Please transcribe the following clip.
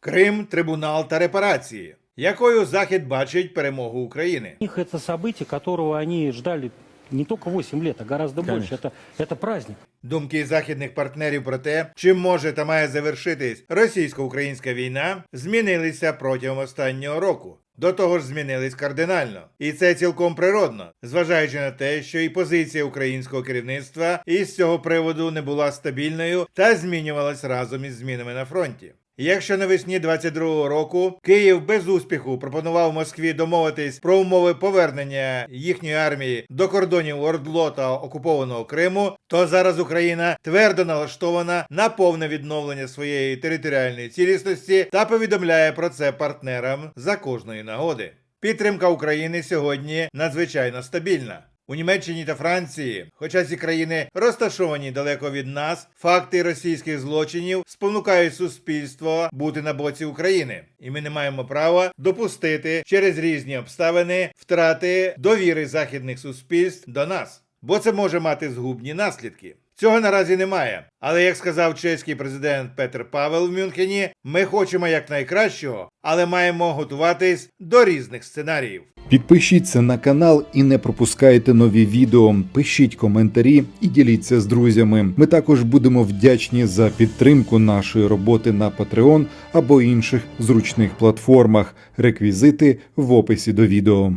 Крим, трибунал та репарації. Якою Захід бачить перемогу України? У них это событие, которого они ждали не только 8 лет, а гораздо больше. Это, это праздник. Думки західних партнерів про те, чим може та має завершитись російсько-українська війна, змінилися протягом останнього року. До того ж, змінились кардинально, і це цілком природно, зважаючи на те, що і позиція українського керівництва із цього приводу не була стабільною та змінювалась разом із змінами на фронті. Якщо навесні 22-го року Київ без успіху пропонував Москві домовитись про умови повернення їхньої армії до кордонів Ордло та окупованого Криму, то зараз Україна твердо налаштована на повне відновлення своєї територіальної цілісності та повідомляє про це партнерам за кожної нагоди. Підтримка України сьогодні надзвичайно стабільна. У Німеччині та Франції, хоча ці країни розташовані далеко від нас, факти російських злочинів спонукають суспільство бути на боці України, і ми не маємо права допустити через різні обставини втрати довіри західних суспільств до нас, бо це може мати згубні наслідки. Цього наразі немає. Але як сказав чеський президент Петр Павел в Мюнхені, ми хочемо якнайкращого, але маємо готуватись до різних сценаріїв. Підпишіться на канал і не пропускайте нові відео. Пишіть коментарі і діліться з друзями. Ми також будемо вдячні за підтримку нашої роботи на Patreon або інших зручних платформах. Реквізити в описі до відео.